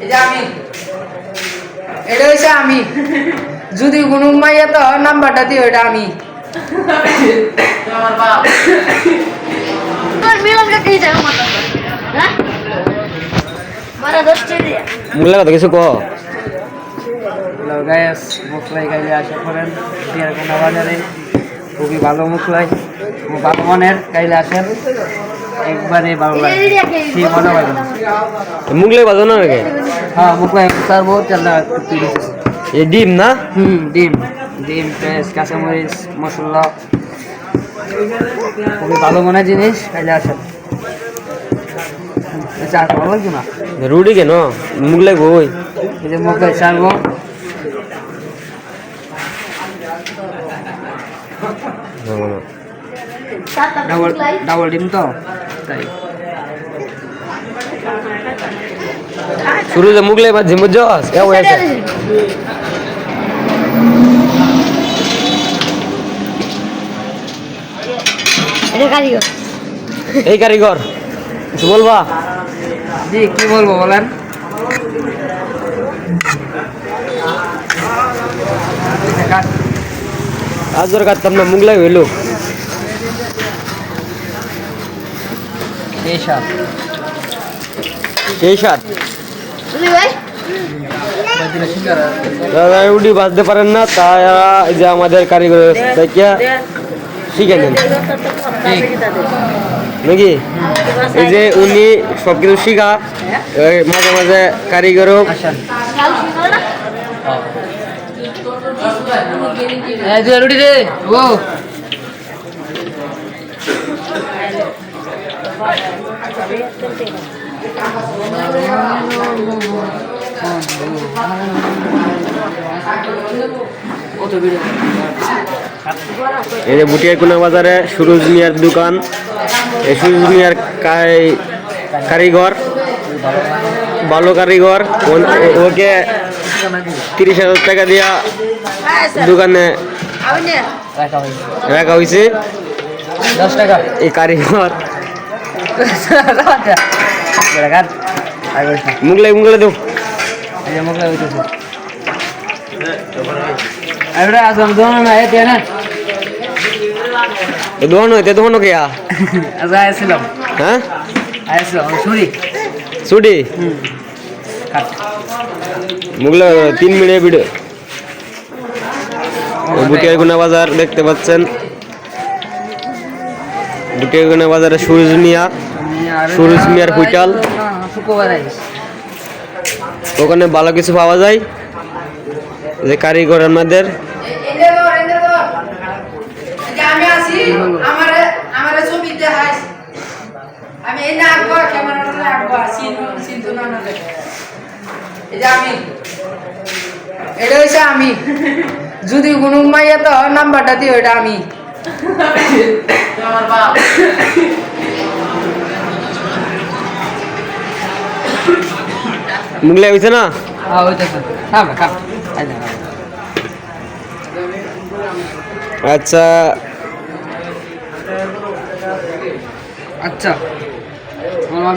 এটা আমি এটা আমি যদি কোনো মাইয়া তো নাম্বারটা দিও এটা আমি। আমার বাপ। হ্যাঁ? কথা কিছু ক হ্যালো গায়েস মুখলাই গাইলে আশা করেন বাজারে খুবই ভালো মুখলাই ভালো মনের গাইলে আসেন। একবারে ভালো লাগে। মনে হয় মুগলাই বাজো না নাকি? হ্যাঁ মুখলাই সারবো চালনা এ ডিম না? হুম ডিম। ডিম পেঁয়াজ কাঁচামরিচ মশলা। খুবই ভালো মনের জিনিস খাইলে আসেন চা খাওয়া লাগবে না? রুটি কেন? মুগলাই বই। এই যে মুখলাই সারবো। ডাবল ডাবল ডিম তো? তাই। এ হয়েছে এটা কারিগর। এই কারিগর কিছু বলবা? জি কি বলব বলেন? আজ ধর কাটতাম না মুগলাই হইল। এই দাদা রুটি বাজতে পারেন না তারা যে আমাদের কারিগর থেকে শিখে নেন। নাকি? এই যে উনি সব কিছু শিখা মাঝে মাঝে কারিগরও। রুটি দে ও। কত ভিড় এই যে বুটিয়াকুনা বাজারে সুরজ মিয়ার দোকান। এই সুরজ মিয়ার কারিগর ভালো কারিগর ওকে তিরিশ হাজার টাকা দিয়া দোকানে রাখা হয়েছে রাখা হয়েছে দশ টাকা। এই কারিগর আর। মুগলাই মুগলাই দেব। মোগলাই হইতেছে এবারে আসলাম দোনো না এতে না হ্যাঁ তিন মিনিট বাজার দেখতে পাচ্ছেন। বুটিয়াগুনা বাজারে সুরজ মিয়া, সুরজ মিয়ার আইস ওখানে ভালো কিছু পাওয়া যায়। যে কারিগর আমাদের। এটা হচ্ছে আমি। যদি কোনো মাইয়া তো নাম্বারটা দিও, এটা আমি। আমার বাপ মুগলাই হয়েছে না হ্যাঁ আচ্ছা। আচ্ছা। আমার